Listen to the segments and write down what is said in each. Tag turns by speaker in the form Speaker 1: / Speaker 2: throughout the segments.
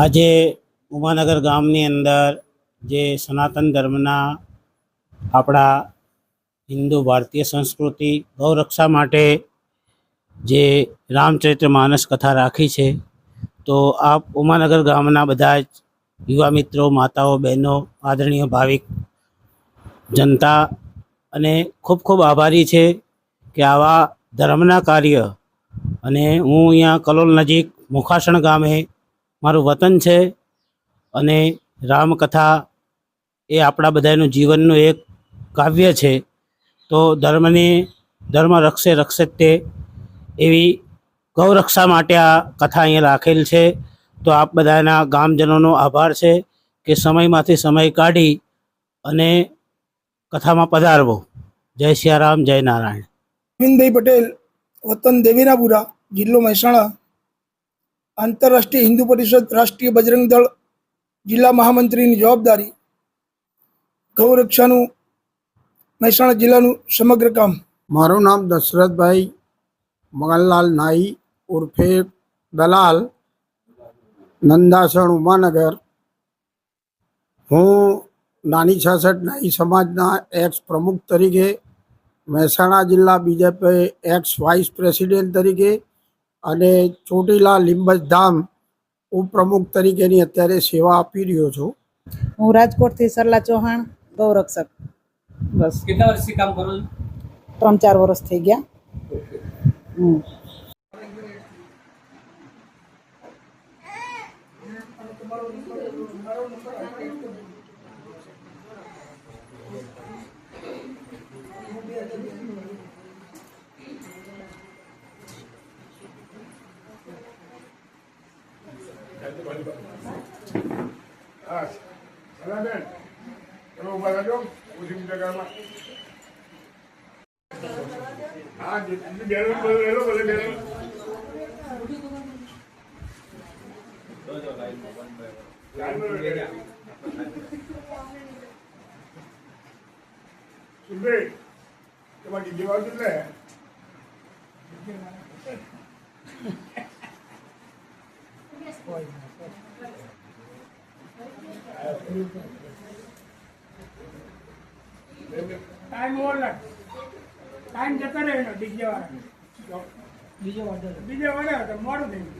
Speaker 1: આજે ઉમાનગર ગામની અંદર જે સનાતન ધર્મના આપણા હિન્દુ ભારતીય સંસ્કૃતિ ગૌરક્ષા માટે જે રામચરિત્ર માનસ કથા રાખી છે, તો આપ ઉમાનગર ગામના બધા જ યુવા મિત્રો, માતાઓ, બહેનો, આદરણીય ભાવિક જનતા અને ખૂબ ખૂબ આભારી છે કે આવા ધર્મના કાર્ય અને હું અહીંયા કલોલ નજીક મુખાસણ ગામે મારું વતન છે અને રામકથા એ આપણા બધાનું જીવનનું એક કાવ્ય છે, તો ધર્મને ધર્મ રક્ષે રક્ષે તે એવી ગૌરક્ષા માટે આ કથા અહીંયા રાખેલ છે. તો આપ બધાના ગામજનોનો આભાર છે કે સમયમાંથી સમય કાઢી અને કથામાં પધારવો. જય સિયારામ, જય નારાયણ.
Speaker 2: અરવિંદભાઈ પટેલ, વતન દેવીનાપુરા,
Speaker 3: જિલ્લો
Speaker 2: મહેસાણા. આંતરરાષ્ટ્રીય
Speaker 3: હિન્દુ
Speaker 2: પરિષદ રાષ્ટ્રીય
Speaker 3: બજરંગ દળ જિલ્લા મહામંત્રીની
Speaker 2: જવાબદારી
Speaker 3: ગૌરક્ષાનું મહેસાણા જિલ્લાનું સમગ્ર કામ
Speaker 4: મારું નામ દશરથભાઈ મગનલાલ નાઈ ઉર્ફે દલાલ નંદાસણ ઉમાનગર હું નાની છાસઠ નાઈ સમાજના એક્સ પ્રમુખ તરીકે મહેસાણા જિલ્લા બીજેપી એક્સ વાઇસ પ્રેસિડેન્ટ તરીકે અને ચોટીલા લીંબજ ધામ ઉપપ્રમુખ તરીકેની અત્યારે સેવા આપી રહ્યો છું.
Speaker 5: હું રાજકોટથી સરલા ચૌહાણ ગૌરક્ષક. બસ
Speaker 6: કેટલા વર્ષથી કામ કરો
Speaker 5: ત્રણ ચાર વર્ષ થઈ ગયા. હમ.
Speaker 7: હા સલાબેન તમે ઊભા રહેજો ઉધી જગામાં હા બેલન બદલેલો ભલે બેલન
Speaker 2: ટાઈમ ઓવર ટાઈમ જતો રહે બીજે વાળા બીજો ઓર્ડર બીજો તો મોડું થઈ ગયું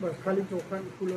Speaker 3: બસ ખાલી ચોખા ફૂલો